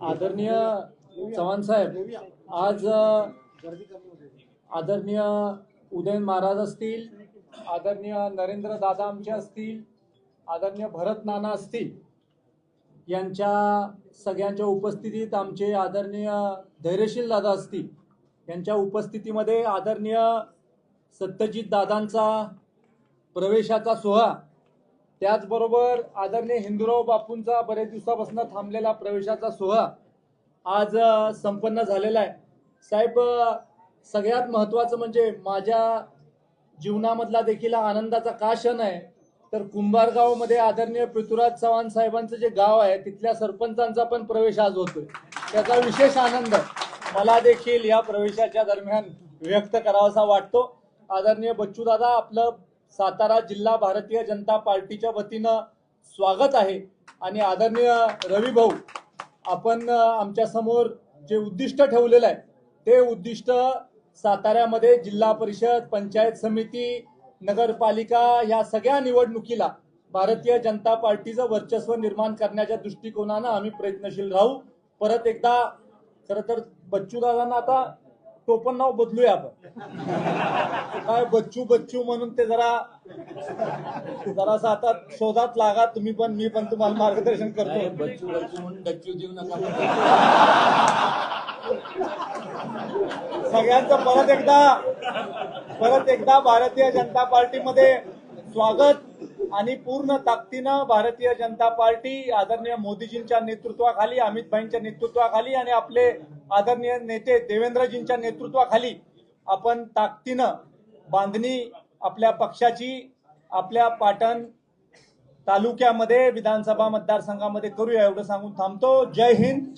आदरणीय चव्हाण साहेब आज आदरणीय उदयन महाराज असतील आदरणीय नरेंद्र दादा आमचे असतील आदरणीय भरत नाना असतील यांच्या सगळ्यांच्या उपस्थितीत आमचे आदरणीय धैर्यशील दादा असतील यांच्या उपस्थितीमध्ये आदरणीय सत्यजित दादांचा प्रवेशाचा सोहळा त्याचबरोबर आदरणीय हिंदूराव बापूंचा बरेच दिवसापासून थांबलेला प्रवेशाचा सोहळा आज संपन्न झालेला आहे. साहेब सगळ्यात महत्त्वाचं म्हणजे माझ्या जीवनामधला देखील आनंदाचा का क्षण आहे? तर कुंभारगावमध्ये आदरणीय पृथ्वीराज चव्हाण साहेबांचं जे गाव आहे तिथल्या सरपंचांचा पण प्रवेश आज होतोय. त्याचा विशेष आनंद मला देखील या प्रवेशाच्या दरम्यान व्यक्त करावासा वाटतो. आदरणीय बच्चू दादा आपलं सातारा जिल्हा भारतीय जनता पार्टीच्या वतीनं स्वागत आहे. आणि आदरणीय रवी भाऊ आपण आमच्यासमोर जे उद्दिष्ट ठेवलेलं आहे ते उद्दिष्ट साताऱ्यामध्ये जिल्हा परिषद पंचायत समिती नगरपालिका या सगळ्या निवडणुकीला भारतीय जनता पार्टीचं वर्चस्व निर्माण करण्याच्या दृष्टिकोनानं आम्ही प्रयत्नशील राहू. परत एकदा खरं तर बच्चू दादांना आता टोपण नाव बदलूया आपण. काय बच्चू बच्चू म्हणून ते जरा जरासं आता शोधात लागा तुम्ही पण मी पण तुम्हाला मार्गदर्शन करतो. बच्चू बच्चू म्हणून डच्चू देऊ नका. सगळ्यांचं परत एकदा परत एकदा भारतीय जनता पार्टीमध्ये स्वागत आणि पूर्ण ताकदीनं भारतीय जनता पार्टी आदरणीय मोदीजींच्या नेतृत्वाखाली अमितभाईंच्या नेतृत्वाखाली आणि आपले आदरणीय नेते देवेंद्रजींच्या नेतृत्वाखाली आपण ताकदीनं बांधणी आपल्या पक्षाची आपल्या पाटण तालुक्यामध्ये विधानसभा मतदारसंघामध्ये करूया एवढं सांगून थांबतो. जय हिंद.